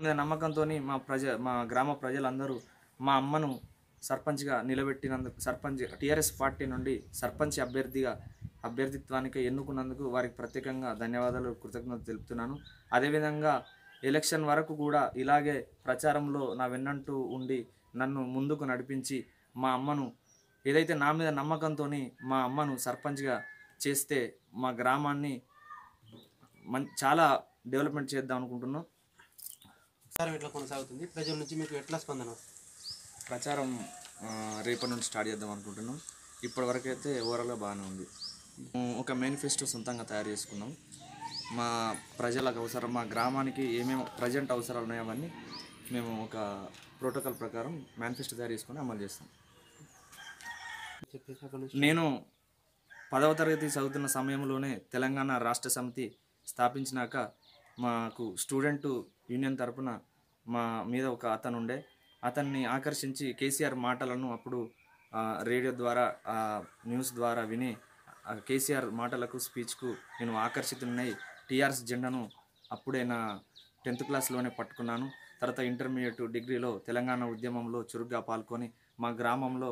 మీద నమ్మకంతో మా ప్రజ మా గ్రామ ప్రజలందరూ మా అమ్మను సర్పంచ్గా నిలబెట్టినందుకు సర్పంచ్ టీఆర్ఎస్ పార్టీ నుండి సర్పంచ్ అభ్యర్థిగా అభ్యర్థిత్వానికి ఎన్నుకున్నందుకు వారికి ప్రత్యేకంగా ధన్యవాదాలు కృతజ్ఞతలు తెలుపుతున్నాను. అదేవిధంగా ఎలక్షన్ వరకు కూడా ఇలాగే ప్రచారంలో నా వెన్నంటూ ఉండి నన్ను ముందుకు నడిపించి మా అమ్మను ఏదైతే నా మీద నమ్మకంతో మా అమ్మను సర్పంచ్గా చేస్తే మా గ్రామాన్ని మన్ చాలా డెవలప్మెంట్ చేద్దాం అనుకుంటున్నాం ప్రచారం ఎట్లా కొనసాగుతుంది? ప్రజల నుంచి మీకు ఎట్లా స్పందన? ప్రచారం రేపటి నుంచి స్టార్ట్ చేద్దాం అనుకుంటున్నాం. ఇప్పటి వరకు అయితే ఓవరాల్గా బాగానే ఉంది. ఒక మేనిఫెస్టో సొంతంగా తయారు చేసుకున్నాం. మా ప్రజలకు అవసరం మా గ్రామానికి ఏమేమి ప్రజెంట్ అవసరాలు ఉన్నాయో అవన్నీ మేము ఒక ప్రోటోకాల్ ప్రకారం మేనిఫెస్టో తయారు చేసుకొని అమలు చేస్తాం. నేను పదవ తరగతి చదువుతున్న సమయంలోనే తెలంగాణ రాష్ట్ర సమితి స్థాపించినాక మాకు స్టూడెంట్ యూనియన్ తరపున మా మీద ఒక అతను ఉండే. అతన్ని ఆకర్షించి కేసీఆర్ మాటలను అప్పుడు రేడియో ద్వారా న్యూస్ ద్వారా విని కేసీఆర్ మాటలకు స్పీచ్కు నేను ఆకర్షితున్నై టీఆర్ఎస్ జెండాను అప్పుడే నా టెన్త్ క్లాస్లోనే పట్టుకున్నాను. తర్వాత ఇంటర్మీడియట్ డిగ్రీలో తెలంగాణ ఉద్యమంలో చురుగ్గా పాల్గొని మా గ్రామంలో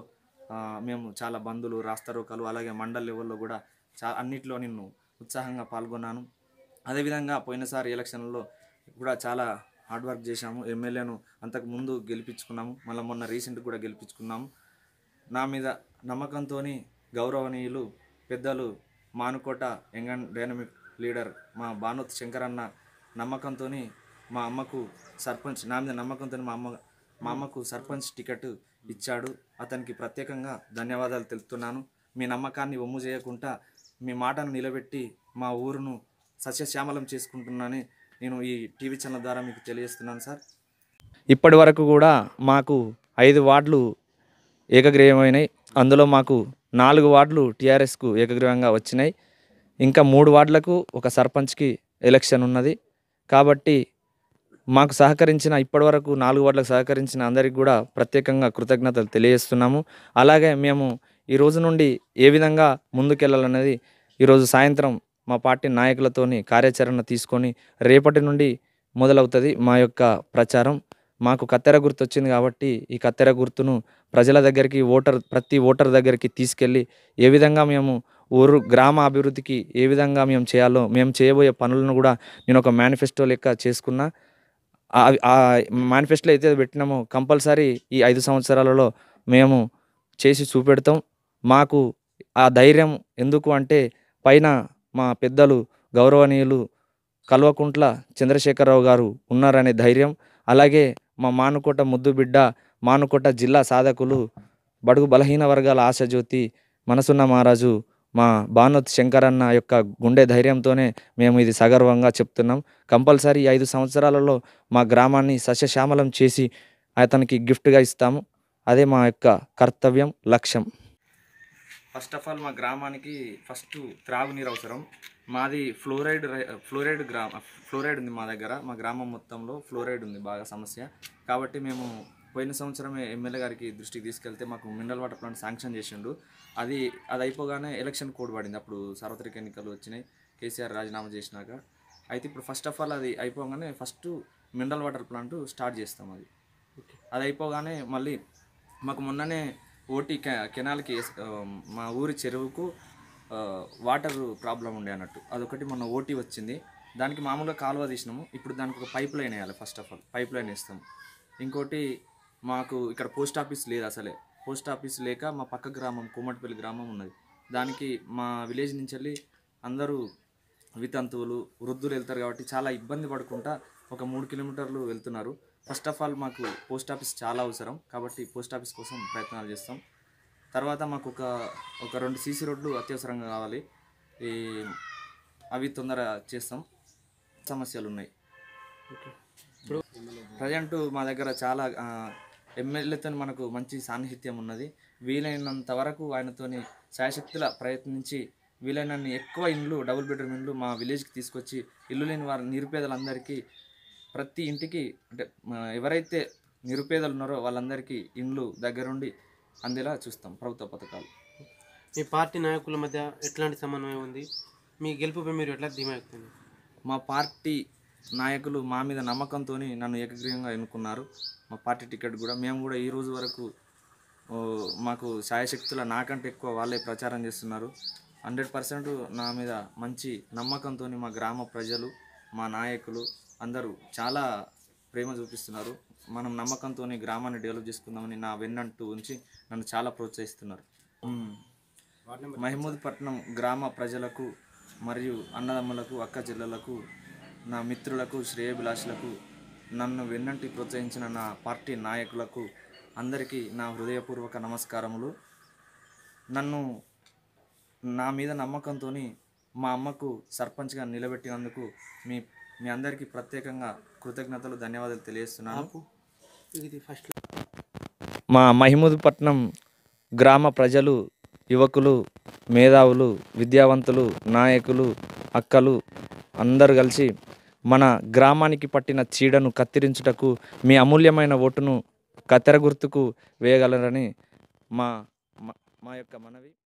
మేము చాలా బంధులు రాస్తారోకలు అలాగే మండల్ లెవెల్లో కూడా చా అన్నిట్లో నేను ఉత్సాహంగా పాల్గొన్నాను. అదేవిధంగా పోయినసారి ఎలక్షన్లో కూడా చాలా హార్డ్ వర్క్ చేశాము ఎమ్మెల్యేను అంతకు ముందు గెలిపించుకున్నాము మళ్ళీ మొన్న రీసెంట్ కూడా గెలిపించుకున్నాము. నా మీద నమ్మకంతో గౌరవనీయులు పెద్దలు Manukota young and dynamic leader మా భానుత్ శంకర్ అన్న నమ్మకంతో మా అమ్మకు సర్పంచ్ నా మీద నమ్మకంతో మా అమ్మ మా అమ్మకు సర్పంచ్ టికెట్ ఇచ్చాడు. అతనికి ప్రత్యేకంగా ధన్యవాదాలు తెలుపుతున్నాను. మీ నమ్మకాన్ని ఒమ్ము చేయకుండా మీ మాటను నిలబెట్టి మా ఊరును సస్యశ్యామలం చేసుకుంటున్నానని నేను ఈ టీవీ ఛానల్ ద్వారా మీకు తెలియజేస్తున్నాను సార్. ఇప్పటి వరకు కూడా మాకు ఐదు వార్డులు ఏకగ్రీవమైనాయి. అందులో మాకు నాలుగు వార్డులు టీఆర్ఎస్కు ఏకగ్రీవంగా వచ్చినాయి. ఇంకా మూడు వార్డులకు ఒక సర్పంచ్కి ఎలక్షన్ ఉన్నది. కాబట్టి మాకు సహకరించిన ఇప్పటివరకు నాలుగు వార్డులకు సహకరించిన అందరికీ కూడా ప్రత్యేకంగా కృతజ్ఞతలు తెలియజేస్తున్నాము. అలాగే మేము ఈ రోజు నుండి ఏ విధంగా ముందుకెళ్ళాలనేది ఈరోజు సాయంత్రం మా పార్టీ నాయకులతోని కార్యాచరణ తీసుకొని రేపటి నుండి మొదలవుతుంది మా యొక్క ప్రచారం. మాకు కత్తెర గుర్తు వచ్చింది కాబట్టి ఈ కత్తెర గుర్తును ప్రజల దగ్గరికి ఓటర్ ప్రతి ఓటర్ దగ్గరికి తీసుకెళ్ళి ఏ విధంగా మేము ఊరు గ్రామ అభివృద్ధికి ఏ విధంగా మేము చేయాలో మేము చేయబోయే పనులను కూడా నేను ఒక మేనిఫెస్టో లెక్క చేసుకున్నా. ఆ- మేనిఫెస్టోలో అయితే పెట్టినామో కంపల్సరీ ఈ ఐదు సంవత్సరాలలో మేము చేసి చూపెడతాం. మాకు ఆ ధైర్యం ఎందుకు అంటే పైన మా పెద్దలు గౌరవనీయులు కల్వకుంట్ల చంద్రశేఖరరావు గారు ఉన్నారనే ధైర్యం అలాగే మా మానుకోట ముద్దు బిడ్డ మానుకోట జిల్లా సాధకులు బడుగు బలహీన వర్గాల ఆశజ్యోతి మనసున్న మహారాజు మా భానుత్ శంకరన్న యొక్క గుండె ధైర్యంతోనే మేము ఇది సగర్వంగా చెప్తున్నాం. కంపల్సరీ ఐదు సంవత్సరాలలో మా గ్రామాన్ని సస్యశ్యామలం చేసి అతనికి గిఫ్ట్గా ఇస్తాము. అదే మా యొక్క కర్తవ్యం లక్ష్యం. ఫస్ట్ ఆఫ్ ఆల్ మా గ్రామానికి ఫస్ట్ త్రాగునీరు అవసరం. మాది ఫ్లోరైడ్ ఫ్లోరైడ్ గ్రామ ఫ్లోరైడ్ ఉంది మా దగ్గర. మా గ్రామం మొత్తంలో ఫ్లోరైడ్ ఉంది బాగా సమస్య. కాబట్టి మేము పోయిన సంవత్సరమే ఎమ్మెల్యే గారికి దృష్టికి తీసుకెళ్తే మాకు మినరల్ వాటర్ ప్లాంట్ శాంక్షన్ చేసిండు. అది అది అయిపోగానే ఎలక్షన్ కోడ్ పడింది. అప్పుడు సార్వత్రిక ఎన్నికలు వచ్చినాయి. కేసీఆర్ రాజీనామా చేసినాక. అయితే ఇప్పుడు ఫస్ట్ ఆఫ్ ఆల్ అది అయిపోగానే first mineral water plant start చేస్తాం అది. అది అయిపోగానే మళ్ళీ మాకు మొన్ననే ఓటీ కె- కెనాల్కి మా ఊరి చెరువుకు వాటర్ ప్రాబ్లం ఉండే అన్నట్టు. అదొకటి మొన్న ఓటీ వచ్చింది. దానికి మామూలుగా కాలువ తీసినాము. ఇప్పుడు దానికి ఒక పైప్ లైన్ వేయాలి first of all. Pipeline వేస్తాము. ఇంకోటి మాకు ఇక్కడ పోస్ట్ ఆఫీస్ లేదు అసలే. పోస్ట్ ఆఫీస్ లేక మా పక్క గ్రామం కోమటిపల్లి గ్రామం ఉన్నది. దానికి మా విలేజ్ నుంచి వెళ్ళి అందరూ వితంతువులు వృద్ధులు వెళ్తారు కాబట్టి చాలా ఇబ్బంది పడుకుంటా ఒక మూడు కిలోమీటర్లు వెళ్తున్నారు. ఫస్ట్ ఆఫ్ ఆల్ మాకు పోస్ట్ ఆఫీస్ చాలా అవసరం కాబట్టి పోస్ట్ ఆఫీస్ కోసం ప్రయత్నాలు చేస్తాం. తర్వాత మాకు ఒక ఒక రెండు సీసీ రోడ్లు అత్యవసరంగా కావాలి. ఈ అవి తొందర చేస్తాం. సమస్యలు ఉన్నాయి ప్రజెంట్ మా దగ్గర చాలా ఎమ్మెల్యేతో మనకు మంచి సాన్నిహిత్యం ఉన్నది. వీలైనంత వరకు ఆయనతోని శాయశక్తుల ప్రయత్నించి వీలైనన్ని ఎక్కువ ఇండ్లు డబుల్ బెడ్రూమ్ ఇండ్లు మా విలేజ్కి తీసుకొచ్చి ఇల్లు లేని వారి నిరుపేదలందరికీ ప్రతి ఇంటికి అంటే ఎవరైతే నిరుపేదలు ఉన్నారో వాళ్ళందరికీ ఇండ్లు దగ్గరుండి అందేలా చూస్తాం ప్రభుత్వ పథకాలు. మీ పార్టీ నాయకుల మధ్య ఎట్లాంటి సమన్వయం ఉంది? మీ గెలుపుపై మీరు ఎట్లా ధీమా ఎక్కుతుంది మా పార్టీ నాయకులు మా మీద నమ్మకంతో నన్ను ఏకగ్రీవంగా ఎన్నుకున్నారు. మా పార్టీ టికెట్ కూడా మేము కూడా ఈ రోజు వరకు మాకు శాయశక్తుల నాకంటే ఎక్కువ వాళ్ళే ప్రచారం చేస్తున్నారు. హండ్రెడ్ పర్సెంట్ నా మీద మంచి నమ్మకంతో మా గ్రామ ప్రజలు మా నాయకులు అందరూ చాలా ప్రేమ చూపిస్తున్నారు. మనం నమ్మకంతో గ్రామాన్ని డెవలప్ చేసుకుందామని నా వెన్నంటూ ఉంచి నన్ను చాలా ప్రోత్సహిస్తున్నారు. మ్మ్. మహమూద్పట్నం గ్రామ ప్రజలకు మరియు అన్నదమ్ములకు అక్క చెల్లెలకు నా మిత్రులకు శ్రేయభిలాషులకు నన్ను వెన్నంటి ప్రోత్సహించిన నా పార్టీ నాయకులకు అందరికీ నా హృదయపూర్వక నమస్కారములు. నన్ను నా మీద నమ్మకంతో మా అమ్మకు సర్పంచ్గా నిలబెట్టినందుకు మీ మీ అందరికీ ప్రత్యేకంగా కృతజ్ఞతలు ధన్యవాదాలు తెలియజేస్తున్నాను. ఆపు. ఇది ఫస్ట్ మా మహిమూద్పట్నం గ్రామ ప్రజలు యువకులు మేధావులు విద్యావంతులు నాయకులు అక్కలు అందరు కలిసి మన గ్రామానికి పట్టిన చీడను కత్తిరించుటకు మీ అమూల్యమైన ఓటును కత్తెర గుర్తుకు వేయగలరని మా- మా యొక్క మనవి.